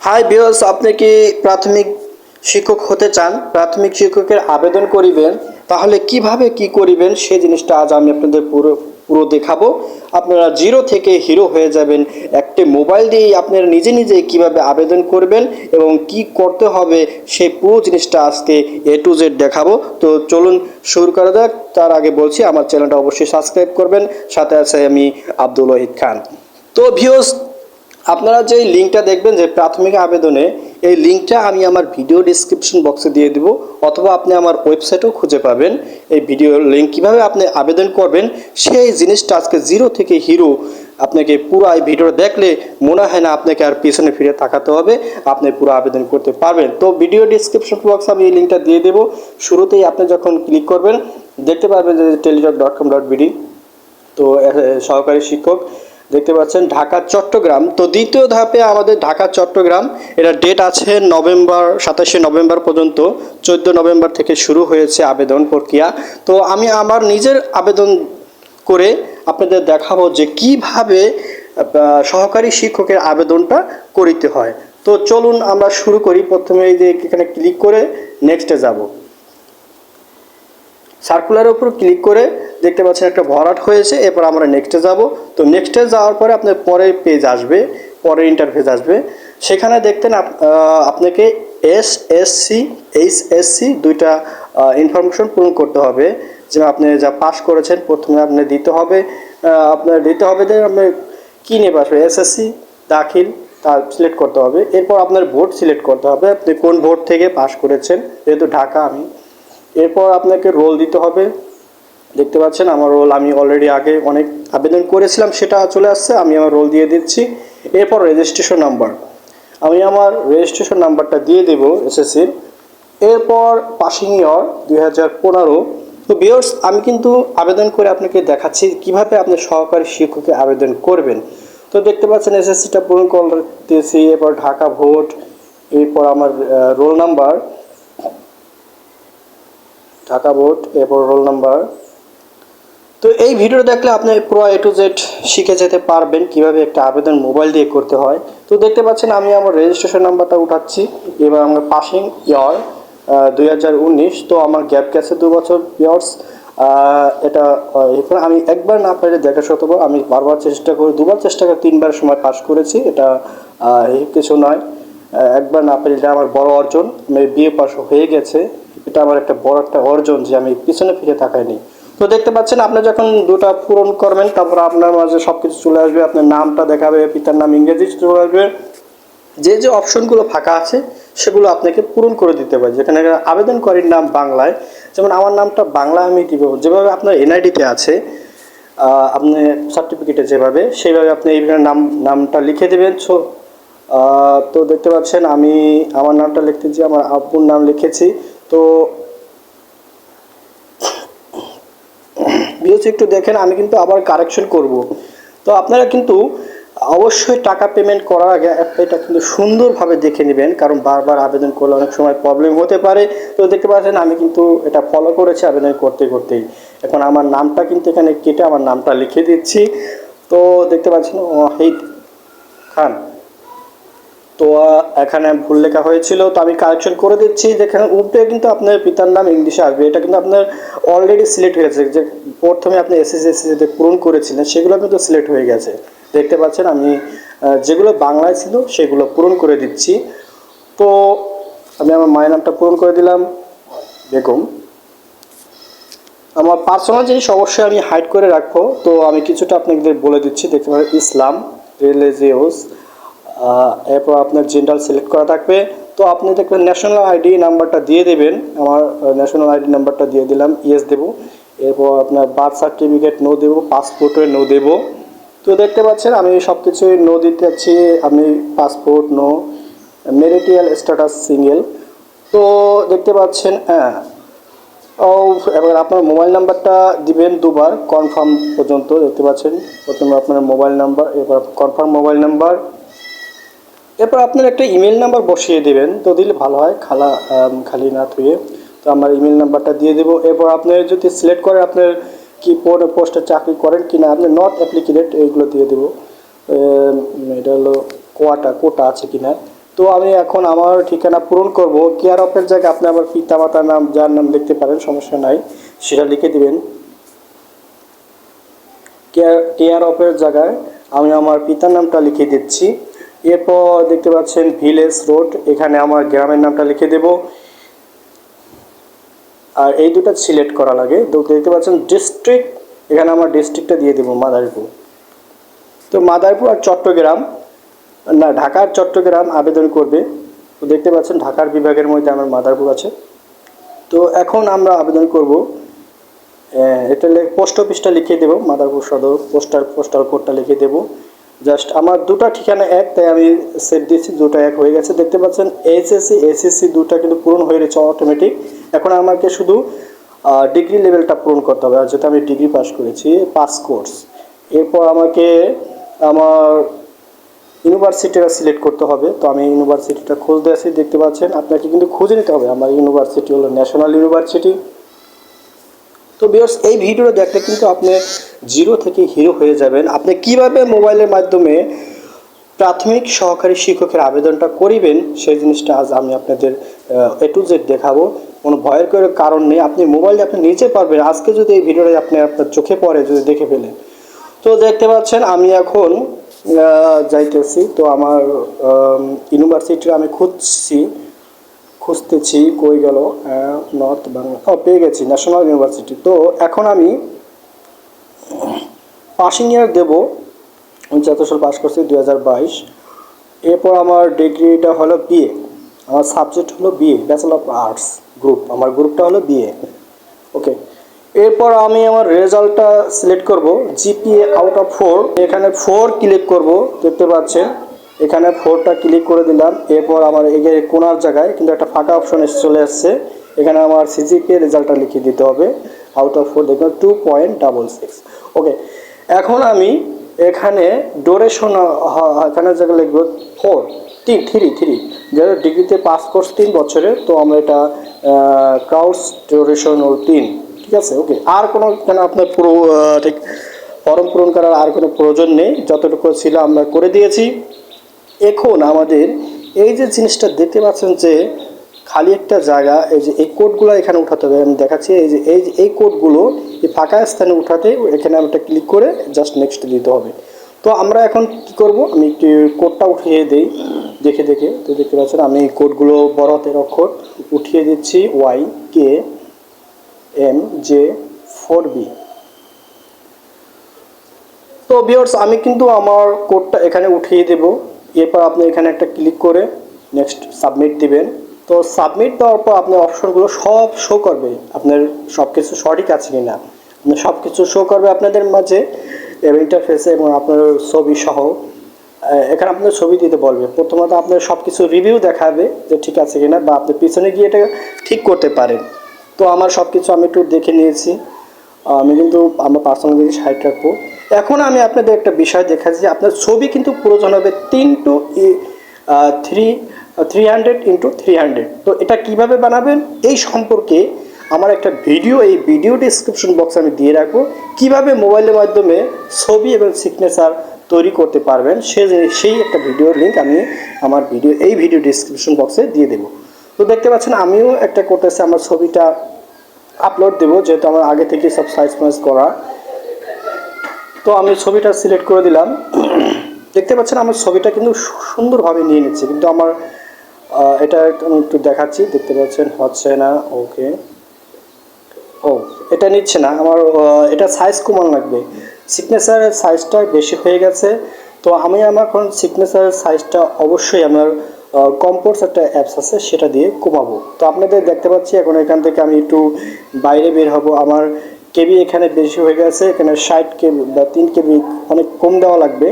High বিয়স আপনি কি প্রাথমিক শিক্ষক হতে চান? প্রাথমিক শিক্ষকের আবেদন করিবেন। তাহলে কীভাবে কি করিবেন সেই জিনিসটা আজ আমি আপনাদের পুরো পুরো দেখাবো। আপনারা জিরো থেকে হিরো হয়ে যাবেন। একটি মোবাইল দিয়েই আপনারা নিজে নিজে কীভাবে আবেদন করবেন এবং কি করতে হবে সেই পুরো জিনিসটা আজকে এ টু জেড দেখাবো। তো চলুন শুরু করা যাক। তার আগে বলছি, আমার চ্যানেলটা অবশ্যই সাবস্ক্রাইব করবেন। সাথে আছে আমি আব্দুল ওহিদ খান। তো ভিউস আপনারা যে লিঙ্কটা দেখবেন যে প্রাথমিক আবেদনে, এই লিঙ্কটা আমি আমার ভিডিও ডিসক্রিপশন বক্সে দিয়ে দিব, অথবা আপনি আমার ওয়েবসাইটেও খুঁজে পাবেন। এই ভিডিও লিঙ্ক কীভাবে আপনি আবেদন করবেন, সেই জিনিসটা আজকে জিরো থেকে হিরো আপনাকে পুরো এই ভিডিও দেখলে মনে হয় না আপনাকে আর পিছনে ফিরে তাকাতে হবে, আপনি পুরো আবেদন করতে পারবেন। তো ভিডিও ডিসক্রিপশন বক্সে আমি এই লিঙ্কটা দিয়ে দেবো। শুরুতেই আপনি যখন ক্লিক করবেন, দেখতে পারবেন যে Teletalk dot com dot BD তো সহকারী শিক্ষক দেখতে পাচ্ছেন ঢাকা, চট্টগ্রাম। তো দ্বিতীয় ধাপে আমাদের ঢাকা, চট্টগ্রাম। এটা ডেট আছে নভেম্বর, সাতাশে নভেম্বর পর্যন্ত। চোদ্দ নভেম্বর থেকে শুরু হয়েছে আবেদন প্রক্রিয়া। তো আমি আমার নিজের আবেদন করে আপনাদের দেখাবো যে কীভাবে সহকারী শিক্ষকের আবেদনটা করিতে হয়। তো চলুন আমরা শুরু করি। প্রথমে এই যে এখানে ক্লিক করে নেক্সটে যাব। সার্কুলারের উপর ক্লিক করে দেখতে পাচ্ছেন একটা ভরাট হয়েছে, এরপর আমরা নেক্সটে যাব। তো নেক্সটে যাওয়ার পরে আপনার পরের পেজ আসবে পরের ইন্টারফেস আসবে। সেখানে দেখতেন আপ- আপনাকে S S C H S C দুইটা ইনফরমেশন পূরণ করতে হবে। যে আপনি যা পাস করেছেন, প্রথমে আপনি দিতে হবে আপনার দিতে হবে যে আপনি কী নিয়ে পাস এসএসসি দাখিল তার সিলেক্ট করতে হবে। এরপর আপনার ভোট সিলেক্ট করতে হবে, আপনি কোন ভোট থেকে পাস করেছেন, যেহেতু ঢাকা আমি এরপর আপনাকে রোল দিতে হবে। দেখতে পাচ্ছেন আমার রোল আমি অলরেডি আগে অনেক আবেদন করেছিলাম, সেটা চলে আসছে, আমি আমার রোল দিয়ে দিচ্ছি। এরপর রেজিস্ট্রেশন নাম্বার আমি আমার রেজিস্ট্রেশন নাম্বারটা দিয়ে দেব এসএসসির এরপর পাসিং ইয়ার দুই হাজার পনেরো। তো বিয়ার্স আমি কিন্তু আবেদন করে আপনাকে দেখাচ্ছি কীভাবে আপনি সহকারী শিক্ষকে আবেদন করবেন। তো দেখতে পাচ্ছেন এসএসসিটা পূরণ করতেছি এরপর ঢাকা ভোট, এরপর আমার রোল নাম্বার ঢাকা বোর্ড, এরপর রোল নাম্বার। তো এই ভিডিও দেখলে আপনি পুরো এ টু জেড শিখে যেতে পারবেন কীভাবে একটা আবেদন মোবাইল দিয়ে করতে হয়। তো দেখতে পাচ্ছেন আমি আমার রেজিস্ট্রেশন নাম্বারটা উঠাচ্ছি। এবার আমার পাসিং ইয়ার দুই হাজার উনিশ। তো আমার গ্যাপ গেছে দু বছর ইয়ার্স এটা এখানে আমি একবার না পারলে দেখা সত্ত্বেও আমি বারবার চেষ্টা করি, দুবার চেষ্টা করে তিনবার সময় পাস করেছি। এটা কিছু নয়। একবার না পারি এটা আমার বড় অর্জন। আমি বিয়ে পাস হয়ে গেছে। এটা আমার একটা বড় একটা অর্জন যে আমি পিছনে ফিরে তাকাইনি। তো দেখতে পাচ্ছেন, আপনি যখন দুটা পূরণ করবেন, তারপর আপনার মাঝে সব কিছু চলে আসবে, আপনার নামটা দেখাবে, পিতার নাম ইংরেজি চলে আসবে। যে যে অপশনগুলো ফাঁকা আছে, সেগুলো আপনাকে পূরণ করে দিতে পারে। যেখানে আবেদনকারীর নাম বাংলায়, যেমন আমার নামটা বাংলা আমি দিব। যেভাবে আপনার এনআইডিতে আছে আপনি সার্টিফিকেটে যেভাবে, সেইভাবে আপনি এই নাম, নামটা লিখে দেবেন। সো তো দেখতে পাচ্ছেন, আমি আমার নামটা লিখতেছি আমার আব্বুর নাম লিখেছি। তো ভিউজ একটু দেখেন, আমি কিন্তু আবার কারেকশন করব। তো আপনারা কিন্তু অবশ্যই টাকা পেমেন্ট করার আগে এটা কিন্তু সুন্দরভাবে দেখে নেবেন, কারণ বারবার আবেদন করলে অনেক সময় প্রবলেম হতে পারে। তো দেখতে পাচ্ছেন, আমি কিন্তু এটা ফলো করেছি আবেদন করতে করতেই। এখন আমার নামটা কিন্তু এখানে কেটে আমার নামটা লিখে দিচ্ছি। তো দেখতে পাচ্ছেন, ওয়াহিদ খান। তো এখানে ভুল লেখা হয়েছিল, তো আমি কারেকশন করে দিচ্ছি। যেখানে উপরে কিন্তু আপনার পিতার নাম ইংলিশে আসবে। এটা কিন্তু আপনার অলরেডি সিলেক্ট হয়ে গেছে। যে প্রথমে আপনি এসএসসি যে পূরণ করেছিলেন, সেগুলো কিন্তু সিলেক্ট হয়ে গেছে। দেখতে পাচ্ছেন আমি যেগুলো বাংলায় ছিল, সেগুলো পূরণ করে দিচ্ছি। তো, আমি আমার মায়ের নামটা পূরণ করে দিলাম। বেগম আমার পার্সোনাল জিনিস অবশ্যই আমি হাইড করে রাখব। তো, আমি কিছুটা আপনাদের বলে দিচ্ছি। দেখতে পারেন ইসলাম রিলিজিয়াস এরপর আপনার জেন্ডার সিলেক্ট করা থাকবে। তো আপনি দেখবেন ন্যাশনাল আইডি নাম্বারটা দিয়ে দেবেন। আমার ন্যাশনাল আইডি নাম্বারটা দিয়ে দিলাম ইয়েস দেবো। এরপর আপনার বার্থ সার্টিফিকেট নো দেবো পাসপোর্টে নো দেবো। তো দেখতে পাচ্ছেন, আমি সব কিছুই নো দিতে যাচ্ছি। আমি passport no marital status single তো দেখতে পাচ্ছেন হ্যাঁ। ও, এবার আপনার মোবাইল নাম্বারটা দিবেন দুবার কনফার্ম পর্যন্ত। দেখতে পাচ্ছেন, প্রথমে আপনার মোবাইল নাম্বার এবার কনফার্ম মোবাইল নাম্বার এরপর আপনার একটা ইমেল নাম্বার বসিয়ে দেবেন। তো দিলে ভালো হয়, খালা খালি না থুয়ে তো আমার ইমেল নাম্বারটা দিয়ে দেবো। এরপর আপনি যদি সিলেক্ট করেন আপনার কি পোস্টে চাকরি করেন কি না আপনি নট অ্যাপ্লিকেটেড এইগুলো দিয়ে দেবো। এটা হলো কোয়াটা, কোটা আছে কি না তো আমি এখন আমার ঠিকানা পূরণ করব। কেয়ার অফের জায়গায় আপনি আমার পিতা মাতার নাম, যার নাম লিখতে পারেন, সমস্যা নাই, সেটা লিখে দিবেন। কেয়ার কেয়ার অফের জায়গায় আমি আমার পিতার নামটা লিখে দিচ্ছি। এরপর দেখতে পাচ্ছেন ভিলেজ রোড, এখানে আমার গ্রামের নামটা লিখে দেব। আর এই দুটো সিলেক্ট করা লাগে। তো দেখতে পাচ্ছেন ডিস্ট্রিক্ট এখানে আমার ডিস্ট্রিক্টটা দিয়ে দেবো, মাদারীপুর। তো মাদারীপুর আর চট্টগ্রাম, না ঢাকার চট্টগ্রাম আবেদন করবে। তো দেখতে পাচ্ছেন ঢাকার বিভাগের মধ্যে আমার মাদারপুর আছে। তো এখন আমরা আবেদন করব। এটা পোস্ট অফিসটা লিখে দেবো, মাদারপুর সদর পোস্টার পোস্টাল কোডটা লিখে দেবো। জাস্ট আমার দুটো ঠিকানা এক, তাই আমি সেট দিয়েছি, দুটো এক হয়ে গেছে। দেখতে পাচ্ছেন এইচএসসি এসএসসি দুটো কিন্তু পূরণ হয়ে গেছে অটোমেটিক এখন আমাকে শুধু ডিগ্রি লেভেলটা পূরণ করতে হবে। যেহেতু আমি ডিগ্রি পাস করেছি পাস কোর্স এরপর আমাকে আমার ইউনিভার্সিটিটা সিলেক্ট করতে হবে। তো আমি ইউনিভার্সিটিটা খুঁজতে আসি, দেখতে পাচ্ছেন, আপনাকে কিন্তু খুঁজে নিতে হবে। আমার ইউনিভার্সিটি হলো ন্যাশনাল ইউনিভার্সিটি তো বিয়ার্স এই ভিডিওটা দেখলে কিন্তু আপনি জিরো থেকে হিরো হয়ে যাবেন। আপনি কীভাবে মোবাইলের মাধ্যমে প্রাথমিক সহকারী শিক্ষকের আবেদনটা করিবেন, সেই জিনিসটা আজ আমি আপনাদের এ টু জেড দেখাবো। কোনো ভয়ের করে কারণ নেই। আপনি মোবাইলে আপনি নিজে পারবেন। আজকে যদি এই ভিডিওটা আপনি আপনার চোখে পড়ে, যদি দেখে ফেলেন। তো দেখতে পাচ্ছেন, আমি এখন যাইতেছি। তো আমার ইউনিভার্সিটি আমি খুঁজছি। খুঁজতেছি, কই গেল? নর্থ বাংলা ও, পেয়ে গেছি ন্যাশনাল ইউনিভার্সিটি তো এখন আমি পাসিং ইয়ার দেবো যত সাল পাস করছি দুই হাজার বাইশ। এরপর আমার ডিগ্রিটা হলো বিএ আমার সাবজেক্ট হলো BA bachelor of arts group আমার গ্রুপটা হলো বিএ ওকে এরপর আমি আমার রেজাল্টটা সিলেক্ট করব জিপিএ আউট অফ ফোর এখানে ফোর ক্লিক করব, দেখতে পাচ্ছেন। এখানে ফোরটা ক্লিক করে দিলাম। এরপর আমার এগিয়ে কোনার জায়গায় কিন্তু একটা ফাঁকা অপশন এসে চলে আসছে। এখানে আমার সিজিকে রেজাল্টটা লিখে দিতে হবে। আউট অফ ফোর দেখবেন two point double six okay এখন আমি এখানে ডোরেশন এখানে জায়গা লিখব ফোর তিন থ্রি থ্রি যেহেতু ডিগ্রিতে পাস কোর্স তিন বছরের, তো আমরা এটা ক্রাউস ডোরেশন ও তিন। ঠিক আছে? ওকে আর কোনো কেন আপনার পুরো ঠিক ফর্ম পূরণ করার আর কোনো প্রয়োজন নেই। যতটুকু ছিল আমরা করে দিয়েছি। এখন আমাদের এই যে জিনিসটা দেখতে পাচ্ছেন যে খালি একটা জায়গা, এই যে এই কোডগুলো এখানে উঠাতে হবে। আমি দেখাচ্ছি, এই যে এই যে, এই কোডগুলো এই ফাঁকা স্থানে উঠাতে এখানে একটা ক্লিক করে জাস্ট নেক্সট দিতে হবে। তো আমরা এখন কি করব? আমি একটু কোডটা উঠিয়ে দিই, দেখে দেখে। তো দেখতে পাচ্ছেন, আমি এই কোডগুলো বড় অক্ষর উঠিয়ে দিচ্ছি Y K M J four B তো বিয়ার্স আমি কিন্তু আমার কোডটা এখানে উঠিয়ে দেব। এরপর আপনি এখানে একটা ক্লিক করে নেক্সট সাবমিট দিবেন। তো সাবমিট দেওয়ার পর আপনার অপশনগুলো সব শো করবে। আপনার সব কিছু সঠিক আছে কি না সব কিছু শো করবে আপনাদের মাঝে এবং ইন্টারফেসে এবং আপনার ছবি সহ। এখানে আপনার ছবি দিতে বলবে। প্রথমত আপনার সব কিছু রিভিউ দেখাবে যে ঠিক আছে কিনা বা আপনি পিছনে গিয়ে এটা ঠিক করতে পারেন। তো আমার সব কিছু আমি একটু দেখে নিয়েছি। আমি কিন্তু আমার পার্সোনাল দিকে সাইড রাখব। এখন আমি আপনাদের একটা বিষয় দেখাচ্ছি যে আপনার ছবি কিন্তু প্রয়োজন হবে তিন two three three hundred into three hundred. তো এটা কীভাবে বানাবেন? এই সম্পর্কে আমার একটা ভিডিও, এই ভিডিও ডিসক্রিপশন বক্সে আমি দিয়ে রাখব। কীভাবে মোবাইলের মাধ্যমে ছবি এবং সিগনেচার তৈরি করতে পারবেন, সে সেই একটা ভিডিওর লিঙ্ক আমি আমার ভিডিও, এই ভিডিও ডিসক্রিপশন বক্সে দিয়ে দেবো। তো দেখতে পাচ্ছেন, আমিও একটা করতেছি, আমার ছবিটা আপলোড দেবো, যেহেতু আমার আগে থেকে সব সাইজ করা। তো আমি ছবিটা সিলেক্ট করে দিলাম। দেখতে পাচ্ছেন আমার ছবিটা কিন্তু সুন্দরভাবে নিয়ে নিচ্ছে। কিন্তু আমার এটা একটু দেখাচ্ছি। দেখতে পাচ্ছেন, হচ্ছে না, ওকে। ও, এটা নিচ্ছে না। আমার এটা সাইজ কমান লাগবে। সিগনেচারের সাইজটা বেশি হয়ে গেছে। তো আমি আমার এখন সিগনেচারের সাইজটা অবশ্যই আমার কম্পোর্টস একটা অ্যাপস আছে, সেটা দিয়ে কমাবো। তো আপনাদের দেখতে পাচ্ছি, এখন এখান থেকে আমি একটু বাইরে বের হব। আমার কেবি এখানে বেশি হয়ে গেছে, এখানে ষাট কেবি বা তিন কেবি অনেক কম দেওয়া লাগবে।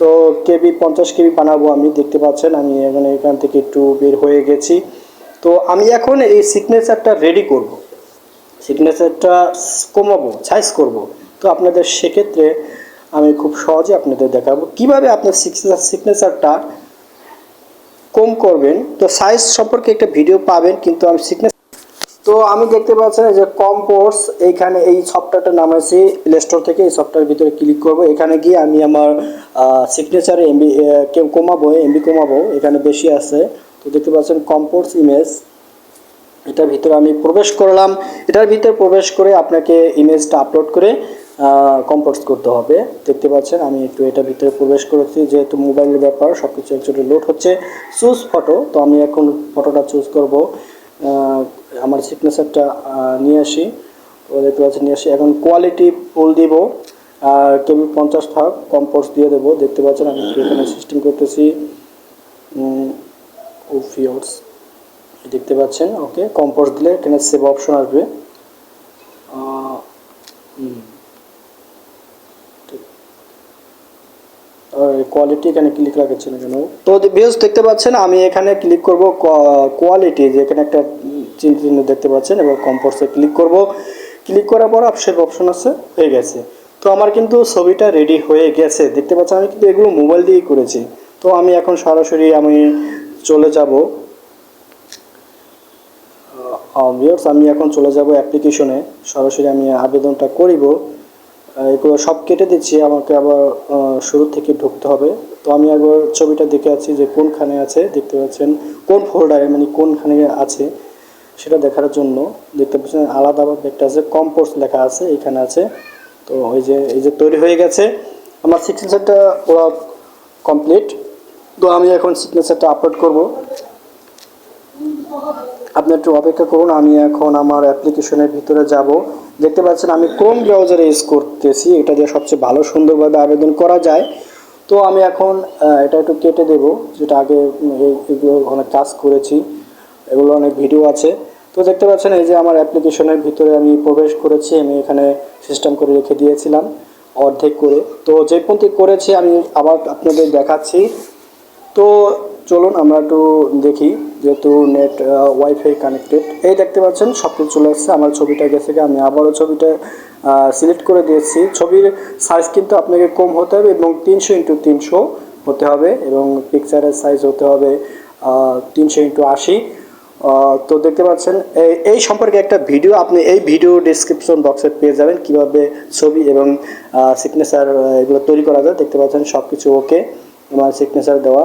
তো কেবি পঞ্চাশ কেবি বানাবো আমি, দেখতে পাচ্ছেন, আমি এখানে এখান থেকে একটু বের হয়ে গেছি। তো আমি এখন এই সিগনেচারটা রেডি করব। সিগনেচারটা কমাবো সাইজ করব। তো আপনাদের সেক্ষেত্রে আমি খুব সহজে আপনাদের দেখাবো কীভাবে আপনার সিগনেচারটা কম করবেন। তো সাইজ সম্পর্কে একটা ভিডিও পাবেন, কিন্তু আমি সিগনেচার তো আমি দেখতে পাচ্ছেন যে কম্পোর্স এইখানে এই সফটওয়্যারটা নামাইছি প্লে স্টোর থেকে এই সফটওয়্যার ভিতরে ক্লিক করব। এখানে গিয়ে আমি আমার সিগনেচারে এমবি কমাবো এমবি কমাবো, এখানে বেশি আছে। তো দেখতে পাচ্ছেন কম্পোর্স ইমেজ এটার ভিতরে আমি প্রবেশ করলাম। এটার ভিতরে প্রবেশ করে আপনাকে ইমেজটা আপলোড করে কম্পোজ করতে হবে। দেখতে পাচ্ছেন আমি একটু এটার ভিতরে প্রবেশ করেছি, যেহেতু মোবাইলের ব্যাপার সব কিছু একচুয়ালি লোড হচ্ছে। চুজ ফটো তো আমি এখন ফটোটা চুজ করব। আমার সিগনেচারটা নিয়ে আসি। তো দেখতে নিয়ে আসি। এখন কোয়ালিটি ফুল দিব। আর কেবল পঞ্চাশ ভাগ কম্পোস্ট দিয়ে দেবো। দেখতে পাচ্ছেন, আমি এখানে সিস্টেম করতেছি? ও ফিওর্স দেখতে পাচ্ছেন ওকে কম্পোস্ট দিলে এখানে সেভ অপশন আসবে আহ, হুম। ঠিক। আর কোয়ালিটি এখানে ক্লিক রাখছে না কেন? তো ভিউজ দেখতে পাচ্ছেন, আমি এখানে ক্লিক করব কোয়ালিটি যে এখানে একটা চিহ্ন দেখতে পাচ্ছেন এবং কম্পোজে ক্লিক করব। ক্লিক করার পর সেভ অপশন আছে, হয়ে গেছে। তো আমার কিন্তু ছবিটা রেডি হয়ে গেছে। দেখতে পাচ্ছেন, আমি কিন্তু এগুলো মোবাইল দিয়েই করেছি। তো আমি এখন সরাসরি আমি চলে যাব। আমি এখন চলে যাব অ্যাপ্লিকেশনে সরাসরি আমি আবেদনটা করিব। এগুলো সব কেটে দিচ্ছি, আমাকে আবার শুরু থেকে ঢুকতে হবে। তো আমি একবার ছবিটা দেখে আছি যে কোনখানে আছে, দেখতে পাচ্ছেন কোন ফোল্ডারে মানে কোনখানে আছে সেটা দেখার জন্য। দেখতে পাচ্ছেন আলাদা একটা আছে কম্পোস্ট লেখা আছে, এখানে আছে। তো ওই যে, এই যে তৈরি হয়ে গেছে। আমার সিগনেচারটা পুরো কমপ্লিট তো আমি এখন সিগনেচারটা আপলোড করব। আপনি একটু অপেক্ষা করুন, আমি এখন আমার অ্যাপ্লিকেশনের ভিতরে যাব। দেখতে পাচ্ছেন, আমি কোন ব্রাউজারে ইউজ করতেছি। এটা দিয়ে সবচেয়ে ভালো, সুন্দরভাবে আবেদন করা যায়। তো আমি এখন এটা একটু কেটে দেব, যেটা আগে এগুলো অনেক কাজ করেছি। এগুলো অনেক ভিডিও আছে। তো দেখতে পাচ্ছেন, এই যে আমার অ্যাপ্লিকেশনের ভিতরে আমি প্রবেশ করেছি, আমি এখানে সিস্টেম করে রেখে দিয়েছিলাম, অর্ধেক করে। তো যে পর্যন্ত করেছি, আমি আবার আপনাদের দেখাচ্ছি। তো চলুন, আমরা একটু দেখি। যেহেতু নেট ওয়াইফাই কানেক্টেড এই দেখতে পাচ্ছেন সব কিছু চলে আসছে। আমার ছবিটা গেছে আমি আবারও ছবিটা সিলেক্ট করে দিয়েছি। ছবির সাইজ কিন্তু আপনাকে কম হতে হবে এবং তিনশো ইন্টু তিনশো হতে হবে এবং পিকচারের সাইজ হতে হবে তিনশো ইন্টু আশি। তো দেখতে পাচ্ছেন, এই- এই সম্পর্কে একটা ভিডিও আপনি এই ভিডিও ডিসক্রিপশন বক্সে পেয়ে যাবেন কীভাবে ছবি এবং সিগনেচার এগুলো তৈরি করা যায়। দেখতে পাচ্ছেন সব কিছু ওকে আমার সিগনেচার দেওয়া।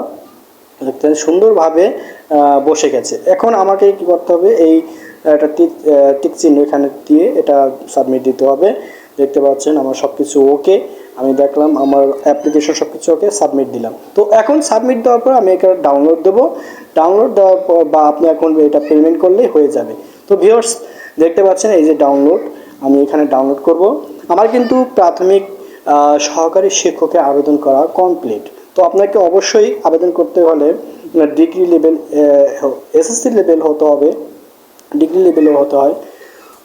দেখতে সুন্দরভাবে বসে গেছে। এখন আমাকে কি করতে হবে? এই, একটা টিক টিক চিহ্ন এখানে দিয়ে এটা সাবমিট দিতে হবে। দেখতে পাচ্ছেন আমার সব কিছু ওকে আমি দেখলাম আমার অ্যাপ্লিকেশন সব কিছু ওকে সাবমিট দিলাম। তো এখন সাবমিট দেওয়ার পর আমি এটা ডাউনলোড দেবো। ডাউনলোড দেওয়ার পর বা আপনি এখন এটা পেমেন্ট করলেই হয়ে যাবে। তো ভিউয়ার্স দেখতে পাচ্ছেন এই যে ডাউনলোড আমি এখানে ডাউনলোড করব। আমার কিন্তু প্রাথমিক সহকারী শিক্ষকে আবেদন করা কমপ্লিট তো আপনাকে অবশ্যই আবেদন করতে হলে ডিগ্রি লেভেল এসএসসি লেভেল হতে হবে। ডিগ্রি লেভেলও হতে হয়।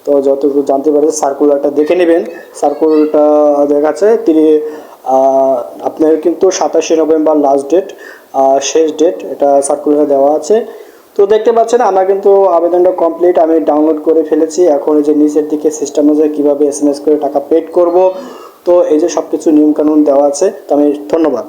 তো যতটুকু জানতে পারে সার্কুলারটা দেখে নেবেন। সার্কুলারটা দেখাচ্ছে তিনি আপনার কিন্তু সাতাশে নভেম্বর লাস্ট ডেট শেষ ডেট এটা সার্কুলারে দেওয়া আছে। তো দেখতে পাচ্ছেন, আমার কিন্তু আবেদনটা কমপ্লিট আমি ডাউনলোড করে ফেলেছি। এখন এই যে নিচের দিকে সিস্টেমে যে কীভাবে এস করে টাকা পেড করব। তো এই যে সব কিছু নিয়মকানুন দেওয়া আছে, তো আমি ধন্যবাদ।